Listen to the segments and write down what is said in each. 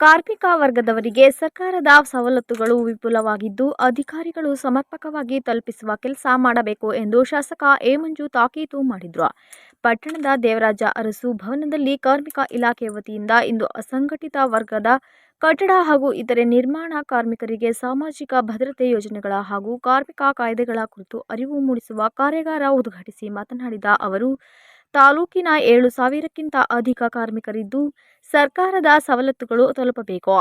ಕಾರ್ಮಿಕ ವರ್ಗದವರಿಗೆ ಸರ್ಕಾರದ ಸವಲತ್ತುಗಳು ವಿಪುಲವಾಗಿದ್ದು, ಅಧಿಕಾರಿಗಳು ಸಮರ್ಪಕವಾಗಿ ತಲುಪಿಸುವ ಕೆಲಸ ಮಾಡಬೇಕು ಎಂದು ಶಾಸಕ ಎ ಮಂಜು ತಾಕೀತು ಮಾಡಿದರು. ಪಟ್ಟಣದ ದೇವರಾಜ ಅರಸು ಭವನದಲ್ಲಿ ಕಾರ್ಮಿಕ ಇಲಾಖೆ ವತಿಯಿಂದ ಇಂದು ಅಸಂಘಟಿತ ವರ್ಗದ ಕಟ್ಟಡ ಹಾಗೂ ಇತರೆ ನಿರ್ಮಾಣ ಕಾರ್ಮಿಕರಿಗೆ ಸಾಮಾಜಿಕ ಭದ್ರತೆ ಯೋಜನೆಗಳ ಹಾಗೂ ಕಾರ್ಮಿಕ ಕಾಯ್ದೆಗಳ ಕುರಿತು ಅರಿವು ಮೂಡಿಸುವ ಕಾರ್ಯಾಗಾರ ಉದ್ಘಾಟಿಸಿ ಮಾತನಾಡಿದ ಅವರು ತಾಲೂಕಿನ ಏಳು ಸಾವಿರಕ್ಕಿಂತ ಅಧಿಕ ಕಾರ್ಮಿಕರಿದ್ದು ಸರ್ಕಾರದ ಸವಲತ್ತುಗಳು ತಲುಪಬೇಕು.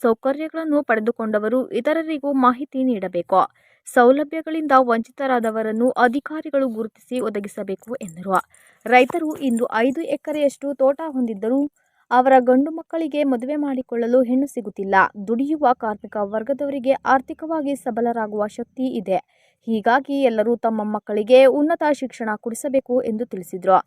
ಸೌಕರ್ಯಗಳನ್ನು ಪಡೆದುಕೊಂಡವರು ಇತರರಿಗೂ ಮಾಹಿತಿ ನೀಡಬೇಕು. ಸೌಲಭ್ಯಗಳಿಂದ ವಂಚಿತರಾದವರನ್ನು ಅಧಿಕಾರಿಗಳು ಗುರುತಿಸಿ ಒದಗಿಸಬೇಕು ಎಂದರು. ರೈತರು ಇಂದು ಐದು ಎಕರೆಯಷ್ಟು ತೋಟ ಹೊಂದಿದ್ದರೂ ಅವರ ಗಂಡು ಮಕ್ಕಳಿಗೆ ಮದುವೆ ಮಾಡಿಕೊಳ್ಳಲು ಹೆಣ್ಣು ಸಿಗುತ್ತಿಲ್ಲ. ದುಡಿಯುವ ಕಾರ್ಮಿಕ ವರ್ಗದವರಿಗೆ ಆರ್ಥಿಕವಾಗಿ ಸಬಲರಾಗುವ ಶಕ್ತಿ ಇದೆ. ಹೀಗಾಗಿ ಎಲ್ಲರೂ ತಮ್ಮ ಮಕ್ಕಳಿಗೆ ಉನ್ನತ ಶಿಕ್ಷಣ ಕೊಡಿಸಬೇಕು ಎಂದು ತಿಳಿಸಿದರು.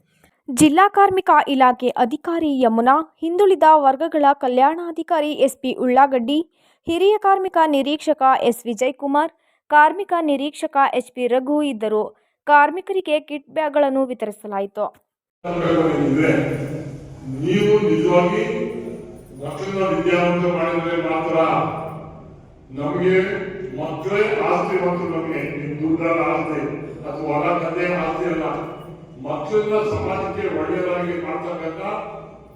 ಜಿಲ್ಲಾ ಕಾರ್ಮಿಕ ಇಲಾಖೆ ಅಧಿಕಾರಿ ಯಮುನಾ, ಹಿಂದುಳಿದ ವರ್ಗಗಳ ಕಲ್ಯಾಣಾಧಿಕಾರಿ ಎಸ್ಪಿ ಉಳ್ಳಾಗಡ್ಡಿ, ಹಿರಿಯ ಕಾರ್ಮಿಕ ನಿರೀಕ್ಷಕ ಎಸ್. ವಿಜಯಕುಮಾರ್, ಕಾರ್ಮಿಕ ನಿರೀಕ್ಷಕ ಎಚ್. ಪಿ. ರಘು ಇದ್ದರು. ಕಾರ್ಮಿಕರಿಗೆ ಕಿಟ್ ಬ್ಯಾಗ್ಗಳನ್ನು ವಿತರಿಸಲಾಯಿತು. ನೀವು ನಿಜವಾಗಿ ಮಕ್ಕಳನ್ನ ವಿದ್ಯಾವಂತ ಮಾಡಿದ್ರೆ ಮಾತ್ರ ನಮಗೆ ಮಕ್ಕಳೇ ಆಸ್ತಿ ಮತ್ತು ನಮಗೆ, ನಿಮ್ ದುಡ್ಡರ ಆಸ್ತಿ ಅಥವಾ ಹೊರ ತಂದೆ ಆಸ್ತಿ ಅಲ್ಲ. ಮಕ್ಕಳನ್ನ ಸಮಾಜಕ್ಕೆ ಒಳ್ಳೆಯದಾಗಿ ಮಾಡ್ತಕ್ಕಂಥ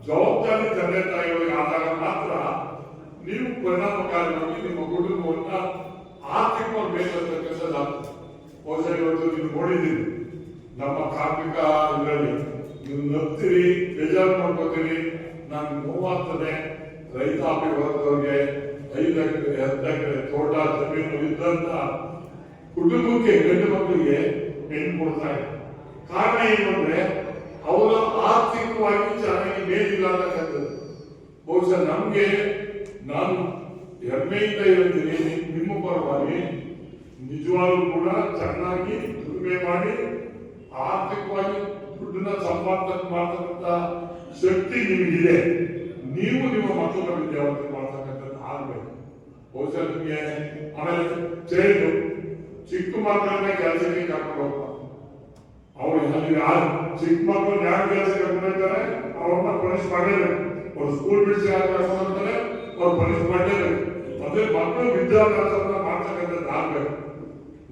ಜವಾಬ್ದಾರಿ ತಂದೆ ತಾಯಿಗಳಿಗೆ ಆದಾಗ ಮಾತ್ರ ನೀವು ಪರಿಣಾಮಕಾರಿಯಾಗಿ ನಿಮ್ಮ ಕುಟುಂಬವನ್ನ ಆರ್ಥಿಕವಾಗಿ ಬೇಕಂತಕ್ಕಂಥದ್ದು ಬಹುಶಃ ಇವತ್ತು ನೀವು ನೋಡಿದ್ದೀರಿ, ನಮ್ಮ ಕಾರ್ಮಿಕ ಇದರಲ್ಲಿ ನೀವು ನಗ್ತೀರಿ ಬೇಜಾರು ಮಾಡ್ಕೋತೀರಿ. ನನ್ಗೆ ನೋವಾಗ್ತದೆ. ರೈತಾಪಿ ವರ್ಗದವ್ರಿಗೆ ಐದು ಎಕರೆ, ಹತ್ತು ಎಕರೆ ತೋಟ, ಜಮೀನು ಇದ್ದಂತ ಕುಟುಂಬಕ್ಕೆ ಗಂಡು ಮಕ್ಕಳಿಗೆ ಹೆಣ್ಣು ಕೊಡ್ತಾ ಇದೆ ಕಾರಣ ಏನು ಅಂದ್ರೆ, ಅವರ ಆರ್ಥಿಕವಾಗಿ ಚೆನ್ನಾಗಿ ಮೇಲಿಲ್ಲ ಅಂತಕ್ಕಂಥದ್ದು ಬಹುಶಃ ನಮ್ಗೆ, ನಾನು ಹೆಮ್ಮೆಯಿಂದ ಹೇಳ್ತೀನಿ, ನಿಮ್ಮ ಪರವಾಗಿ ನಿಜವಾಗ್ಲೂ ಕೂಡ ಚೆನ್ನಾಗಿ ದುಡಿಮೆ ಮಾಡಿ, ಆರ್ಥಿಕವಾಗಿ ದುಡ್ಡನ್ನ ಸಂಪಾದನೆ ಮಾಡ್ತಕ್ಕಂತ ಶಕ್ತಿ ನಿಮಗಿದೆ. ನೀವು ನಿಮ್ಮ ಮಕ್ಕಳ ವಿದ್ಯಾವಂತ ಮಾಡ್ತಕ್ಕಂಥದ್ದು ಆಗ್ಬೇಕು. ಬಹುಶಃ ನಿಮಗೆ ಆಮೇಲೆ ಚೈಲ್ಡ್ ಚಿಕ್ಕ ಮಕ್ಕಳನ್ನ ಕೆಲಸಕ್ಕೆ ಕರ್ಕೊಂಡು ಹೋಗ್ತಾರೆ ಅವ್ರು ಅಲ್ಲಿ ಚಿಕ್ಕ ಮಕ್ಕಳು ಯಾರು ಕೆಲಸ ಕರ್ಕೊಂಡಿದ್ದಾರೆ ಅವ್ರನ್ನ ಪನಿಷ್ ಮಾಡಲೇಬೇಕು. ಅವ್ರು ಸ್ಕೂಲ್ ಬಿಡಿಸಿ ಯಾರು ಹೋಗ್ತಾರೆ ಅವ್ರು ಪನಿಷ್ ಮಾಡಲೇಬೇಕು. ಅದೇ ಮಕ್ಕಳು ವಿದ್ಯಾಭ್ಯಾಸವನ್ನ ಮಾಡ್ತಕ್ಕಂಥದ್ದು ಆಗ್ಬೇಕು.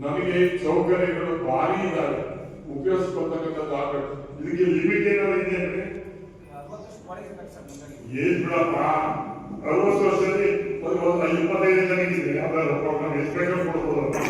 ನಮಗೆ ಸೌಕರ್ಯಗಳು ಭಾರಿ ಇದಾವೆ. ಉಪಯೋಗಿಸ್ಕೊಳ್ತಕ್ಕಂಥದ್ದು ಆಗ್ಬೇಕು ಇದಕ್ಕೆ ಲಿಮಿಟ್ ಏನಾದ್ರು ಇದೆ ಅಂದ್ರೆ ಏನ್ ಬಿಡಪ್ಪ? ಅರವತ್ತು ವರ್ಷದಲ್ಲಿ ಇಪ್ಪತ್ತೈದು ಜನ ಇದೆ ಯಾವ್ದಾದ್ರು ಪ್ರೋಗ್ರಾಮ್ ಎಷ್ಟು ಬೇಕಾದ್ರೂ ಕೊಡ್ಬೋದು